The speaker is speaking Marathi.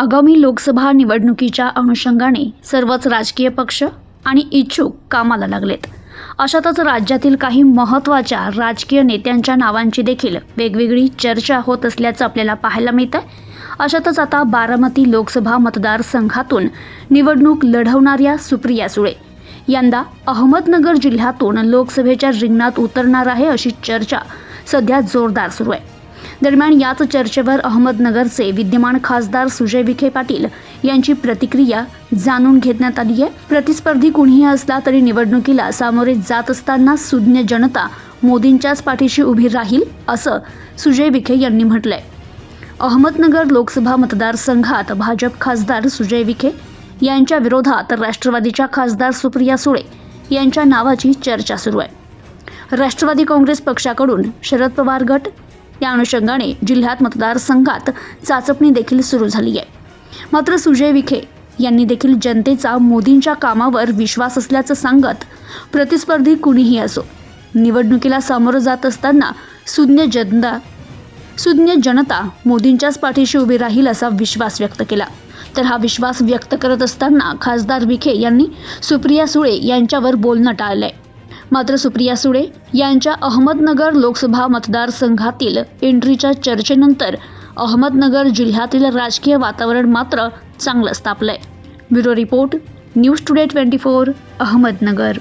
आगामी लोकसभा निवडणुकीच्या अनुषंगाने सर्वच राजकीय पक्ष आणि इच्छुक कामाला लागलेत. अशातच राज्यातील काही महत्त्वाच्या राजकीय नेत्यांच्या नावांची देखील वेगवेगळी चर्चा होत असल्याचं आपल्याला पाहायला मिळतं अशातच आता बारामती लोकसभा मतदारसंघातून निवडणूक लढवणाऱ्या सुप्रिया सुळे यंदा अहमदनगर जिल्ह्यातून लोकसभेच्या रिंगणात उतरणार आहे अशी चर्चा सध्या जोरदार सुरू आहे. दरम्यान याच चर्चेवर अहमदनगरचे विद्यमान खासदार सुजय विखे पाटील यांची प्रतिक्रिया जाणून घेण्यात आली आहे. प्रतिस्पर्धी कुणीही असला तरी निवडणुकीला सामोरे जात असताना सुज्ञ जनता मोदींच्याच पाठीशी उभी राहील असं सुजय विखे यांनी म्हटलंय. अहमदनगर लोकसभा मतदारसंघात भाजप खासदार सुजय विखे यांच्या विरोधात राष्ट्रवादीच्या खासदार सुप्रिया सुळे यांच्या नावाची चर्चा सुरू आहे. राष्ट्रवादी काँग्रेस पक्षाकडून शरद पवार गट या अनुषंगाने जिल्ह्यात मतदारसंघात चाचपणी देखील सुरू झाली आहे. मात्र सुजय विखे यांनी देखील जनतेचा मोदींच्या कामावर विश्वास असल्याचं सांगत प्रतिस्पर्धी कुणीही असो निवडणुकीला सामोरं जात असताना सुज्ञ जनता सुज्ञ जनता मोदींच्याच पाठीशी उभी राहील असा विश्वास व्यक्त केला. तर हा विश्वास व्यक्त करत असताना खासदार विखे यांनी सुप्रिया सुळे यांच्यावर बोलणं टाळलंय. मात्र सुप्रिया सुळे यांच्या अहमदनगर लोकसभा मतदारसंघातील एंट्रीच्या चर्चेनंतर अहमदनगर जिल्ह्यातील राजकीय वातावरण मात्र चांगलंच तापलंय bureau report news today twenty four Ahmednagar.